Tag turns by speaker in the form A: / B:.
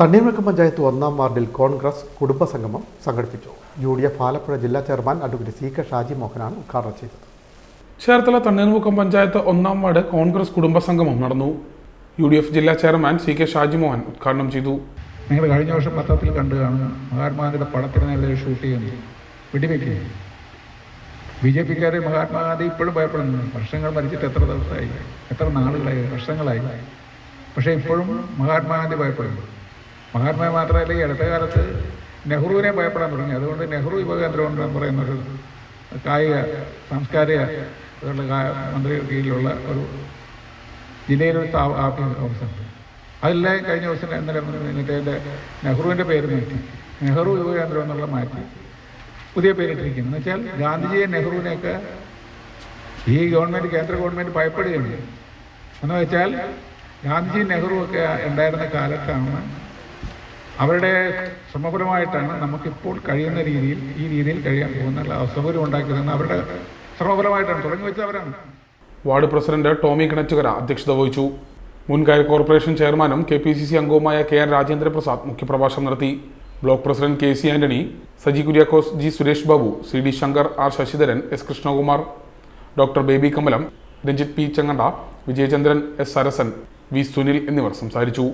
A: തണ്ണീർമുക്കം പഞ്ചായത്ത് ഒന്നാം വാർഡിൽ കോൺഗ്രസ് കുടുംബസംഗമം സംഘടിപ്പിച്ചു. യു ഡി എഫ് ആലപ്പുഴ ജില്ലാ chairman advocate C K Shaji മോഹനാണ് ഉദ്ഘാടനം ചെയ്തത്.
B: ചേർത്തല തണ്ണീർമുക്കം പഞ്ചായത്ത് ഒന്നാം വാർഡ് കോൺഗ്രസ് കുടുംബസംഗമം നടന്നു. യു ഡി എഫ് ജില്ലാ ചെയർമാൻ സി കെ ഷാജിമോഹൻ ഉദ്ഘാടനം ചെയ്തു.
C: നിങ്ങൾ കഴിഞ്ഞ വർഷം പത്രത്തിൽ കണ്ടതാണ് കാണും മഹാത്മാഗാന്ധിയുടെ പടത്തിന് നേരെ ഷൂട്ട് ചെയ്യുന്നത്. വെടിവെക്കുക ബി ജെ പിക്കാരെ മഹാത്മാഗാന്ധി ഇപ്പോഴും ഭയപ്പെടുന്നു വർഷങ്ങൾ മരിച്ചിട്ട് എത്ര ദിവസമായി? എത്ര നാളുകളായി? വർഷങ്ങളായി. പക്ഷേ ഇപ്പോഴും മഹാത്മാഗാന്ധി ഭയപ്പെടുന്നു. മഹാത്മാ മാത്രമല്ല ഈ അടുത്ത കാലത്ത് നെഹ്റുവിനെ ഭയപ്പെടാൻ തുടങ്ങി. അതുകൊണ്ട് നെഹ്റു യുവകേന്ദ്രം എന്ന് പറയുന്നൊരു കായിക സാംസ്കാരിക ഇതുള്ള കാ- മന്ത്രിയുടെ കീഴിലുള്ള ഒരു ജില്ലയിലൊരു സ്ഥാപ- ഓഫീസുണ്ട്. അതെല്ലാം കഴിഞ്ഞ ദിവസം ഇന്നലെ എന്റെ നെഹ്റുവിന്റെ പേര് മാറ്റി. നെഹ്റു യുവകേന്ദ്രം എന്നുള്ള മാറ്റി. പുതിയ പേരിട്ടിരിക്കുന്നു എന്ന് വെച്ചാൽ ഗാന്ധിജിയെ നെഹ്റുവിനെയൊക്കെ ഈ ഗവൺമെന്റ് കേന്ദ്ര ഗവൺമെന്റ് ഭയപ്പെടുകയാണ്. എന്ന് വെച്ചാൽ ഗാന്ധിജി നെഹ്റു ഒക്കെ ഉണ്ടായിരുന്ന കാലത്താണ് അവരുടെ ശ്രമഫലമായിട്ടാണ് നമുക്കിപ്പോൾ കഴിയുന്ന രീതിയിൽ ഈ രീതിയിൽ കഴിയാൻ പോകുന്ന അസൗകര്യം ഉണ്ടാക്കിയതെന്ന് അവരുടെ ശ്രമഫലമായിട്ടാണ്. തുടങ്ങി വെച്ച അവരാണ്.
B: വാർഡ് പ്രസിഡന്റ് ടോമി കിണറ്റുകര അധ്യക്ഷത വഹിച്ചു. മുൻകാര്യ കോർപ്പറേഷൻ ചെയർമാനും കെ പി സി സി അംഗവുമായ കെ ആർ രാജേന്ദ്രപ്രസാദ് മുഖ്യപ്രഭാഷണം നടത്തി. Block president K C Antony Saji Kuriakose G Suresh Babu C D Shankar R Sasidharan S Krishnakumar doctor Baby Kamalam Ranjith P Chenganda Vijayachandran S Sarasan V Sunil എന്നിവർ സംസാരിച്ചു.